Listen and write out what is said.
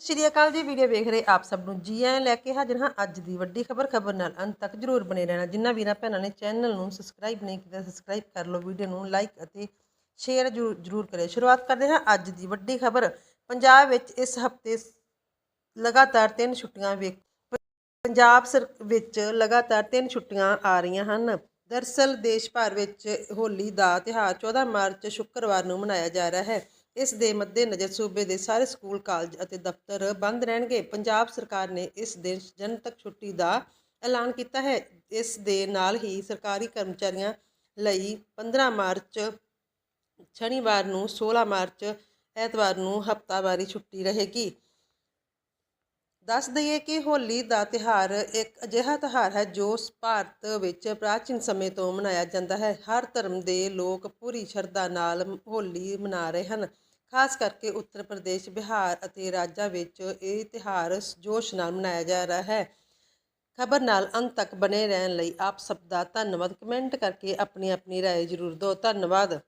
ਸਤਿ ਸ਼੍ਰੀ ਅਕਾਲ ਜੀ, ਵੀਡੀਓ ਵੇਖ ਰਹੇ ਆਪ ਸਭ ਨੂੰ ਜੀ ਆਇਆਂ ਲੈ ਕੇ ਹਾਜ਼ਰ ਹਾਂ ਅੱਜ ਦੀ ਵੱਡੀ ਖਬਰ ਖਬਰ ਨਾਲ ਅੰਤ ਤੱਕ ਜਰੂਰ ਬਣੇ ਰਹਿਣਾ। ਜਿੰਨਾ ਵੀਰਾਂ ਭੈਣਾਂ ਨੇ ਚੈਨਲ ਨੂੰ ਸਬਸਕ੍ਰਾਈਬ ਨਹੀਂ ਕੀਤਾ ਸਬਸਕ੍ਰਾਈਬ ਕਰ ਲਓ, ਵੀਡੀਓ ਨੂੰ ਲਾਈਕ ਅਤੇ ਸ਼ੇਅਰ ਜਰੂਰ ਜਰੂਰ ਕਰਿਓ। ਸ਼ੁਰੂਆਤ ਕਰਦੇ ਹਾਂ ਅੱਜ ਦੀ ਵੱਡੀ ਖਬਰ। ਪੰਜਾਬ ਵਿੱਚ ਇਸ ਹਫ਼ਤੇ ਲਗਾਤਾਰ ਤਿੰਨ ਛੁੱਟੀਆਂ ਵੇਖ, ਪੰਜਾਬ ਸਰ, ਵਿੱਚ ਲਗਾਤਾਰ ਤਿੰਨ ਛੁੱਟੀਆਂ ਆ ਰਹੀਆਂ ਹਨ। ਦਰਸਲ ਦੇਸ਼ ਭਰ ਵਿੱਚ ਹੋਲੀ ਦਾ ਤਿਉਹਾਰ 14 ਮਾਰਚ ਸ਼ੁੱਕਰਵਾਰ ਨੂੰ ਮਨਾਇਆ ਜਾ ਰਿਹਾ ਹੈ। ਇਸ ਦੇ ਮੱਦੇਨਜ਼ਰ ਸੂਬੇ ਦੇ ਸਾਰੇ ਸਕੂਲ, ਕਾਲਜ ਅਤੇ ਦਫ਼ਤਰ ਬੰਦ ਰਹਿਣਗੇ। ਪੰਜਾਬ ਸਰਕਾਰ ਨੇ ਇਸ ਦਿਨ ਜਨਤਕ ਛੁੱਟੀ ਦਾ ਐਲਾਨ ਕੀਤਾ ਹੈ। ਇਸ ਦੇ ਨਾਲ ਹੀ ਸਰਕਾਰੀ ਕਰਮਚਾਰੀਆਂ ਲਈ 15 ਮਾਰਚ, ਸ਼ਨੀਵਾਰ ਨੂੰ 16 ਮਾਰਚ ਐਤਵਾਰ ਨੂੰ ਹਫਤਾਵਾਰੀ ਛੁੱਟੀ ਰਹੇਗੀ। ਦੱਸ ਦਈਏ ਕਿ ਹੋਲੀ ਦਾ ਤਿਹਾਰ ਇੱਕ ਅਜਿਹਾ ਤਿਉਹਾਰ ਹੈ ਜੋ ਭਾਰਤ ਵਿੱਚ ਪ੍ਰਾਚੀਨ ਸਮੇਂ ਤੋਂ ਮਨਾਇਆ ਜਾਂਦਾ ਹੈ ਹਰ ਧਰਮ ਦੇ ਲੋਕ ਪੂਰੀ ਸ਼ਰਧਾ ਨਾਲ ਹੋਲੀ ਮਨਾ ਰਹੇ ਹਨ ਖਾਸ ਕਰਕੇ ਉੱਤਰ ਪ੍ਰਦੇਸ਼ ਬਿਹਾਰ ਅਤੇ ਰਾਜਾਂ ਵਿੱਚ ਇਹ ਤਿਹਾਰ ਜੋਸ਼ ਨਾਲ ਮਨਾਇਆ ਜਾ ਰਿਹਾ ਹੈ ਖਬਰ ਨਾਲ ਅੰਤ ਤੱਕ ਬਨੇ ਰਹਿਣ ਲਈ ਆਪ ਸਭ ਦਾ ਧੰਨਵਾਦ ਕਮੈਂਟ ਕਰਕੇ ਆਪਣੀ ਆਪਣੀ رائے ਜ਼ਰੂਰ ਦਿਓ ਧੰਨਵਾਦ